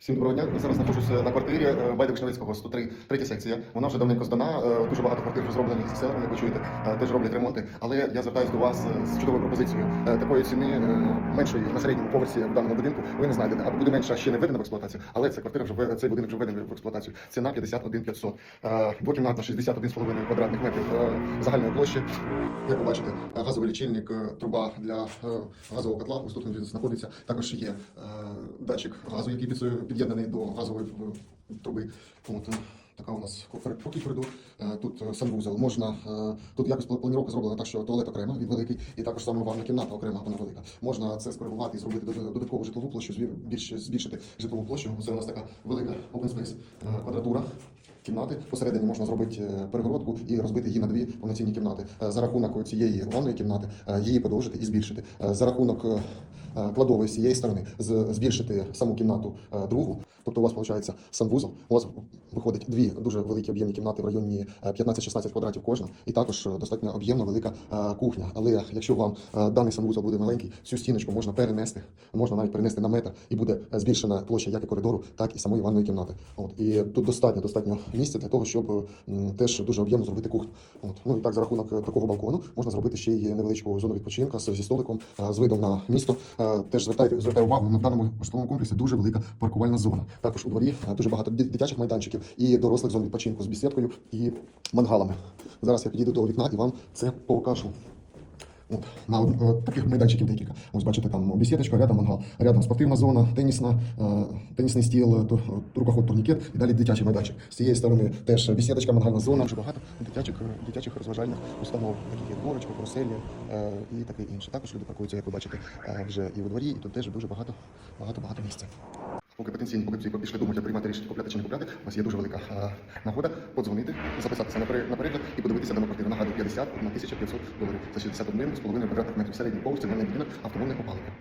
Всім доброго дня. Зараз знаходжуся на квартирі е, Байда Вишневецького, 103, третя секція. Вона вже давненько здана. е, Дуже багато квартир вже зроблені з селами, як ви чуєте, е, теж роблять ремонти. Але я звертаюся до вас з чудовою пропозицією. Такої ціни меншої на середньому поверсі в даному будинку ви не знайдете. Або буде менша ще не введена в експлуатацію, але ця квартира вже цей будинок вже введений в експлуатацію. Ціна 51 500. Е, Двокімнатна 61,5 квадратних метрів загальної площі. Як ви бачите, газовий лічильник, труба для газового котла. Ось тут він знаходиться. Також є датчик газу, який під- під'єднаний до газової е, труби. Е, Така у нас такий коридор. Е, Тут е, санвузол. Можна тут якось пла- планіровка зроблена так, що туалет окремо, він великий, і також саме ванна кімната окрема, вона велика. Можна це скоригувати і зробити додаткову житлову площу, збільшити житлову площу. Це у нас така велика open space, квадратура. Кімнати посередині можна зробити е, перегородку і розбити її на дві повноцінні кімнати. Е, За рахунок цієї ванної кімнати е, її подовжити і збільшити. За рахунок кладової з цієї сторони збільшити саму кімнату другу. Тобто у вас виходить санвузол. У вас виходить дві дуже великі об'ємні кімнати в районі е, 15-16 квадратів кожна, і також достатньо об'ємна велика кухня. Але якщо вам даний санвузол буде маленький, цю стіночку можна перенести, можна навіть перенести на метр, і буде збільшена площа як і коридору, так і самої ванної кімнати. От і тут достатньо достатньо місця для того, щоб теж дуже об'ємно зробити кухню. От ну і так за рахунок е, такого балкону можна зробити ще й невеличку зону відпочинку зі столиком е, з видом на місто. Е, Теж звертайте звертаю увагу на даному житловому комплексі дуже велика паркувальна зона. Також у дворі дуже багато дитячих майданчиків і дорослих зон відпочинку з бесідкою і мангалами. Зараз я підійду до вікна і вам це покажу. От, на од- е, таких майданчиків декілька. Ось бачите, там бесідочка, рядом мангал, рядом спортивна зона, тенісна, е, тенісний стіл, е, рукоход, турнікет і далі дитячий майданчик. З цієї сторони теж бесідочка, мангальна зона. Дуже багато дитячих, е, дитячих розважальних установ, таких як дворочка, каруселі е, і таке інше. Також люди паркуються, як ви бачите, е, вже і у дворі, і тут теж дуже багато, багато, багато місця. Поки потенційні покупці пішли думати, приймати рішення купляти чи не купляти, у вас є дуже велика нагода подзвонити, записатися на пере- на перегляд і подивитися дану квартиру. Нагадую, 50 на 1500 доларів. Це 61,5 квадратних метрів середній поверх, цивільний будинок, автомобільне опалення.